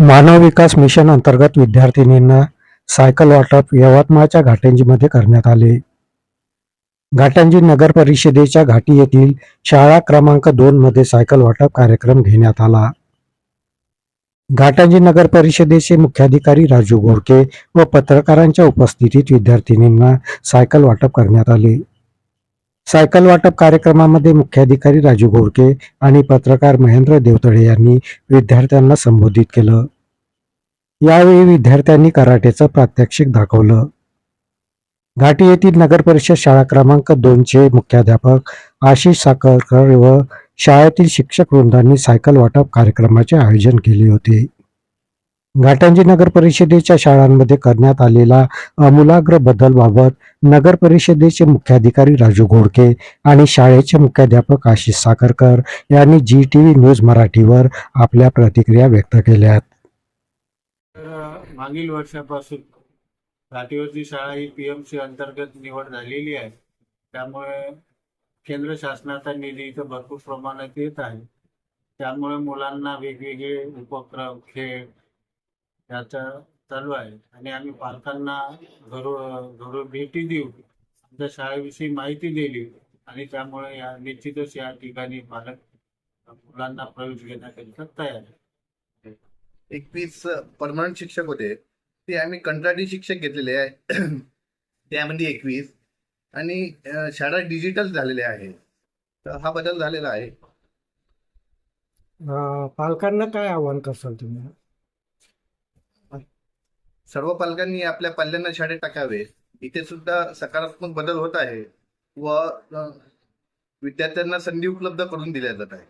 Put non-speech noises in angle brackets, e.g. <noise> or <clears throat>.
मानव विकास mission अंतर्गत विद्यार्थिनींना cycle वाटप यवतमाळच्या घाटंजीमध्ये करण्यात आले. घाटंजी नगर परिषदेच्या घाटी येथील शाळा क्रमांक दोन मध्ये सायकल वाटप कार्यक्रम घेण्यात आला. घाटंजी नगर परिषदेचे मुख्याधिकारी राजू गोरके व पत्रकारांच्या उपस्थितीत विद्यार्थिनींना सायकल वाटप करण्यात आले. सायकल वाटप कार्यक्रमामध्ये मुख्याधिकारी राजू गोरके आणि पत्रकार महेंद्र देवतळे यांनी विद्यार्थ्यांना संबोधित केलं. यावेळी विद्यार्थ्यांनी कराटेचं प्रात्यक्षिक दाखवलं. घाटी येथील नगर परिषद शाळा क्रमांक दोनचे मुख्याध्यापक आशिष साखरकर व शाळेतील शिक्षक वृंदांनी सायकल वाटप कार्यक्रमाचे आयोजन केले होते. घाटंजी नगर परिषदेच्या शाळांमध्ये करण्यात आलेला अमूलाग्र बदलबाबत नगर परिषदेचे मुख्याधिकारी राजू घोडके आणि शाळेचे मुख्याध्यापक आशिष साखरकर यांनी जी टीव्ही न्यूज मराठीवर आपल्या प्रतिक्रिया व्यक्त केल्या मागील वर्षापासून घाटीवरची शाळा ही पी एम सी अंतर्गत निवड झालेली आहे. त्यामुळे केंद्र शासनाचा निधी इथं भरपूर प्रमाणात येत आहे. त्यामुळे मुलांना वेगवेगळे उपक्रम खेळ याचा चालू आहे. आणि आम्ही पालकांना घरो घरो भेटी देऊ. आमच्या शाळेविषयी माहिती दिली. आणि त्यामुळे या निश्चितच या ठिकाणी पालक मुलांना प्रवेश घेण्याकरिता तयार आहे एकवीस परमनंट शिक्षक होते. ते आम्ही कंत्राटी शिक्षक घेतलेले आहे. <clears throat> त्यामध्ये एकवीस आणि शाळा डिजिटल झालेल्या आहे. तर हा बदल झालेला आहे. पालकांना काय आव्हान करसाल तुम्ही? सर्व पालकांनी आपल्या पाल्यांना शाळेत टाकावे. इथे सुद्धा सकारात्मक बदल होत आहे व विद्यार्थ्यांना संधी उपलब्ध करून दिल्या जात आहे.